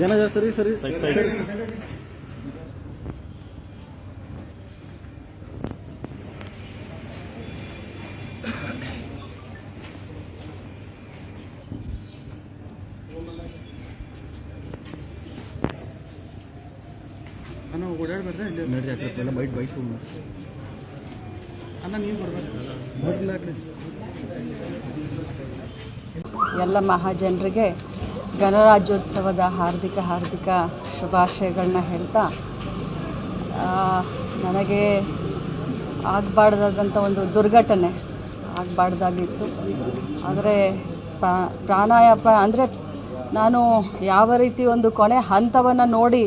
ಜನ ಸರಿ ಸರಿ? ಇಲ್ಲಿ ಬೈಟ್ ಬೈಕ್ ಅನ್ನ ನೀವು ಬರ್ಬೇಕು ಎಲ್ಲ ಮಹಾಜನರಿಗೆ ಗಣರಾಜ್ಯೋತ್ಸವದ ಹಾರ್ದಿಕ ಹಾರ್ದಿಕ ಶುಭಾಶಯಗಳನ್ನ ಹೇಳ್ತಾ ನನಗೆ ಆಗಬಾರ್ದಾದಂಥ ಒಂದು ದುರ್ಘಟನೆ ಆಗಬಾರ್ದಾಗಿತ್ತು. ಆದರೆ ಪ್ರಾಣಾಯಾಮ ಅಂದರೆ ನಾನು ಯಾವ ರೀತಿ ಒಂದು ಕೊನೆ ಹಂತವನ್ನು ನೋಡಿ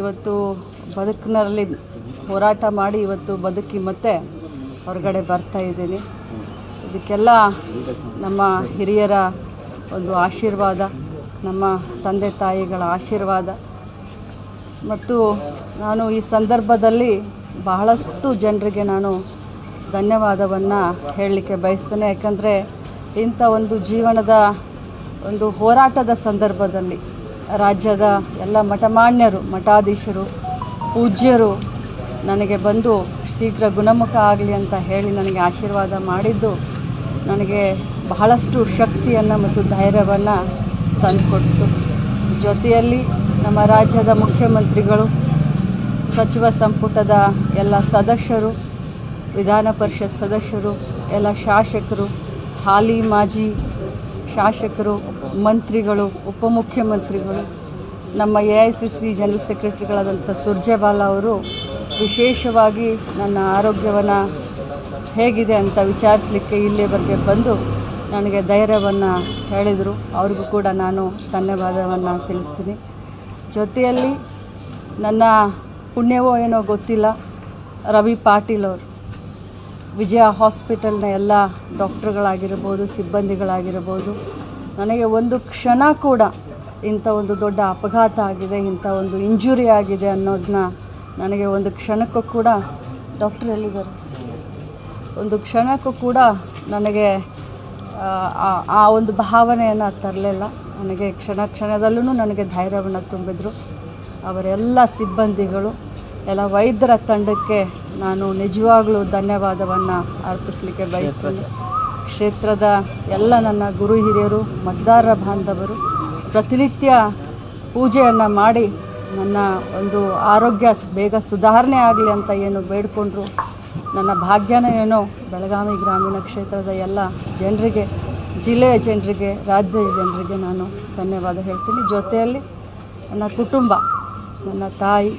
ಇವತ್ತು ಬದುಕಿನಲ್ಲಿ ಹೋರಾಟ ಮಾಡಿ ಇವತ್ತು ಬದುಕಿ ಮತ್ತೆ ಹೊರಗಡೆ ಬರ್ತಾ ಇದ್ದೀನಿ. ಇದಕ್ಕೆಲ್ಲ ನಮ್ಮ ಹಿರಿಯರ ಒಂದು ಆಶೀರ್ವಾದ. ನಮ್ಮ ತಂದೆ ತಾಯಿಗಳ ಆಶೀರ್ವಾದ. ಮತ್ತು ನಾನು ಈ ಸಂದರ್ಭದಲ್ಲಿ ಬಹಳಷ್ಟು ಜನರಿಗೆ ನಾನು ಧನ್ಯವಾದವನ್ನು ಹೇಳಲಿಕ್ಕೆ ಬಯಸ್ತೇನೆ. ಯಾಕಂದರೆ ಇಂಥ ಒಂದು ಜೀವನದ ಒಂದು ಹೋರಾಟದ ಸಂದರ್ಭದಲ್ಲಿ ರಾಜ್ಯದ ಎಲ್ಲ ಮಠಮಾನ್ಯರು, ಮಠಾಧೀಶರು, ಪೂಜ್ಯರು ನನಗೆ ಬಂದು ಶೀಘ್ರ ಗುಣಮುಖ ಆಗಲಿ ಅಂತ ಹೇಳಿ ನನಗೆ ಆಶೀರ್ವಾದ ಮಾಡಿದ್ದು, ನನಗೆ ಬಹಳಷ್ಟು ಶಕ್ತಿಯನ್ನು ಮತ್ತು ಧೈರ್ಯವನ್ನು ತಂದುಕೊಡ್ತು ಜೊತೆಯಲ್ಲಿ ನಮ್ಮ ರಾಜ್ಯದ ಮುಖ್ಯಮಂತ್ರಿಗಳು, ಸಚಿವ ಸಂಪುಟದ ಎಲ್ಲ ಸದಸ್ಯರು, ವಿಧಾನ ಪರಿಷತ್ ಸದಸ್ಯರು, ಎಲ್ಲ ಶಾಸಕರು, ಹಾಲಿ ಮಾಜಿ ಶಾಸಕರು, ಮಂತ್ರಿಗಳು, ಉಪಮುಖ್ಯಮಂತ್ರಿಗಳು, ನಮ್ಮ A I C C general ಸೆಕ್ರೆಟರಿಗಳಾದಂಥ Surjewala ಅವರು ವಿಶೇಷವಾಗಿ ನನ್ನ ಆರೋಗ್ಯವನ್ನು ಹೇಗಿದೆ ಅಂತ ವಿಚಾರಿಸಲಿಕ್ಕೆ ಇಲ್ಲಿವರೆಗೆ ಬಂದು ನನಗೆ ಧೈರ್ಯವನ್ನು ಹೇಳಿದರು. ಅವ್ರಿಗೂ ಕೂಡ ನಾನು ಧನ್ಯವಾದವನ್ನು ತಿಳಿಸ್ತೀನಿ. ಜೊತೆಯಲ್ಲಿ ನನ್ನ ಪುಣ್ಯವೋ ಏನೋ ಗೊತ್ತಿಲ್ಲ. ರವಿ ಪಾಟೀಲ್ ಅವರು. ವಿಜಯ ಹಾಸ್ಪಿಟಲ್ನ ಎಲ್ಲ ಡಾಕ್ಟ್ರುಗಳಾಗಿರ್ಬೋದು, ಸಿಬ್ಬಂದಿಗಳಾಗಿರ್ಬೋದು. ನನಗೆ ಒಂದು ಕ್ಷಣ ಕೂಡ ಇಂಥ ಒಂದು ದೊಡ್ಡ ಅಪಘಾತ ಆಗಿದೆ, ಇಂಥ ಒಂದು ಇಂಜುರಿ ಆಗಿದೆ ಅನ್ನೋದನ್ನ ನನಗೆ ಒಂದು ಕ್ಷಣಕ್ಕೂ ಕೂಡ ಡಾಕ್ಟ್ರ್ ಎಲ್ಲಿದ್ದಾರೆ? ಒಂದು ಕ್ಷಣಕ್ಕೂ ಕೂಡ ನನಗೆ ಆ, ಒಂದು ಭಾವನೆಯನ್ನು ತರಲಿಲ್ಲ. ನನಗೆ ಕ್ಷಣ ಕ್ಷಣದಲ್ಲೂ ನನಗೆ ಧೈರ್ಯವನ್ನು ತುಂಬಿದ್ರು. ಅವರೆಲ್ಲ ಸಿಬ್ಬಂದಿಗಳು ಎಲ್ಲ ವೈದ್ಯರ ತಂಡಕ್ಕೆ ನಾನು ನಿಜವಾಗ್ಲೂ ಧನ್ಯವಾದವನ್ನು ಅರ್ಪಿಸಲಿಕ್ಕೆ ಬಯಸ್ತೇನೆ. ಕ್ಷೇತ್ರದ ಎಲ್ಲ ನನ್ನ ಗುರು ಹಿರಿಯರು ಮತದಾರರ ಬಾಂಧವರು ಪ್ರತಿನಿತ್ಯ ಪೂಜೆಯನ್ನು ಮಾಡಿ ನನ್ನ ಒಂದು ಆರೋಗ್ಯ ಬೇಗ ಸುಧಾರಣೆ ಆಗಲಿ ಅಂತ ಏನು ಬೇಡಿಕೊಂಡ್ರು. ನನ್ನ ಭಾಗ್ಯನ ಏನೋ? ಬೆಳಗಾವಿ ಗ್ರಾಮೀಣ ಕ್ಷೇತ್ರದ ಎಲ್ಲ ಜನರಿಗೆ, ಜಿಲ್ಲೆಯ ಜನರಿಗೆ, ರಾಜ್ಯದ ಜನರಿಗೆ ನಾನು ಧನ್ಯವಾದ ಹೇಳ್ತೀನಿ. ಜೊತೆಯಲ್ಲಿ ನನ್ನ ಕುಟುಂಬ, ನನ್ನ ತಾಯಿ,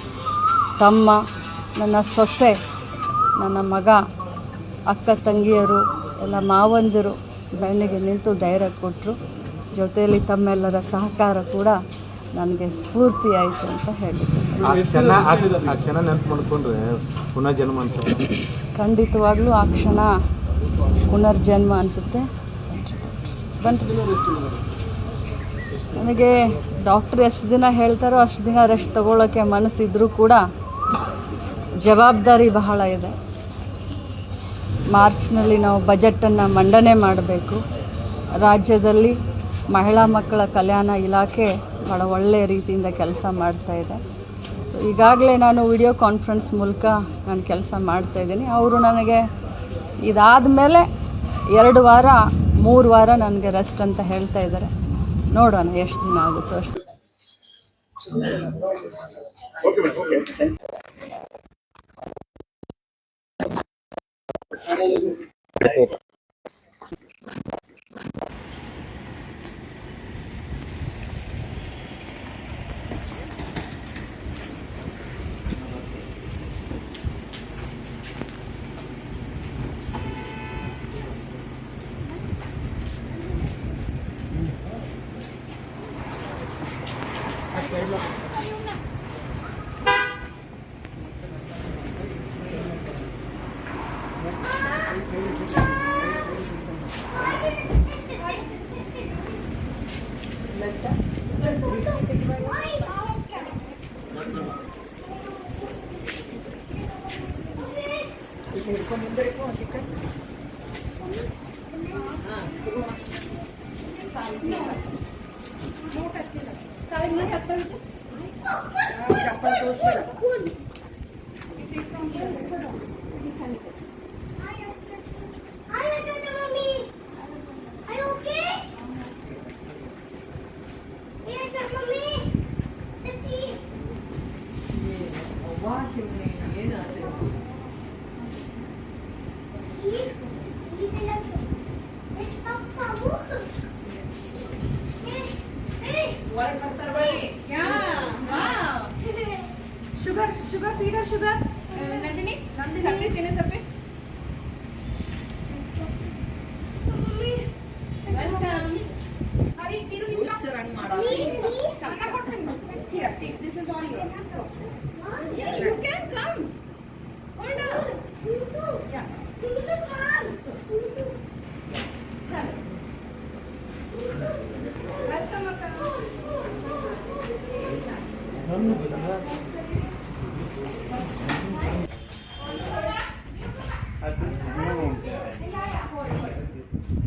ತಮ್ಮ, ನನ್ನ ಸೊಸೆ, ನನ್ನ ಮಗ, ಅಕ್ಕ ತಂಗಿಯರು, ಎಲ್ಲ ಮಾವಂದಿರು ಬೆನ್ನಿಗೆ ನಿಂತು ಧೈರ್ಯ ಕೊಟ್ಟರು ಜೊತೆಯಲ್ಲಿ ತಮ್ಮೆಲ್ಲರ ಸಹಕಾರ ಕೂಡ ನನಗೆ ಸ್ಫೂರ್ತಿ ಆಯಿತು ಅಂತ ಹೇಳಿದ್ರು. ಆ ಕ್ಷಣ ಆ ಆ ಕ್ಷಣ ನೆನಪು ಮಾಡ್ಕೊಂಡ್ರೆ ಪುನಃ ಜನ್ಮ ಅನ್ಸುತ್ತೆ. ಖಂಡಿತವಾಗ್ಲೂ ಆ ಕ್ಷಣ ಪುನರ್ಜನ್ಮ ಅನಿಸುತ್ತೆ. ನನಗೆ ಡಾಕ್ಟ್ರ್ ಎಷ್ಟು ದಿನ ಹೇಳ್ತಾರೋ ಅಷ್ಟು ದಿನ ರೆಸ್ಟ್ ತಗೊಳ್ಳೋಕ್ಕೆ ಮನಸ್ಸಿದ್ರೂ ಕೂಡ ಜವಾಬ್ದಾರಿ ಬಹಳ ಇದೆ. ಮಾರ್ಚ್ನಲ್ಲಿ ನಾವು ಬಜೆಟನ್ನು ಮಂಡನೆ ಮಾಡಬೇಕು. ರಾಜ್ಯದಲ್ಲಿ ಮಹಿಳಾ ಮಕ್ಕಳ ಕಲ್ಯಾಣ ಇಲಾಖೆ ಭಾಳ ಒಳ್ಳೆಯ ರೀತಿಯಿಂದ ಕೆಲಸ ಮಾಡ್ತಾ ಇದೆ. ಸೊ ಈಗಾಗಲೇ ನಾನು ವಿಡಿಯೋ ಕಾನ್ಫರೆನ್ಸ್ ಮೂಲಕ ನಾನು ಕೆಲಸ ಮಾಡ್ತಾ ಇದ್ದೀನಿ. ಅವರು ನನಗೆ ಇದಾದ ಮೇಲೆ ಎರಡು ವಾರ, ಮೂರು ವಾರ ನನಗೆ ರೆಸ್ಟ್ ಅಂತ ಹೇಳ್ತಾ ಇದ್ದಾರೆ. ನೋಡೋಣ ಎಷ್ಟು ದಿನ ಆಗುತ್ತೋ ಅಷ್ಟು. Mau Thank you. वाले पत्थर क्या? हाँ। हाँ। Sugar sugar Peter sugar. Thank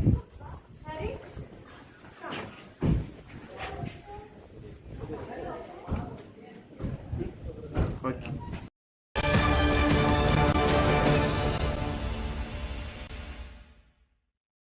you.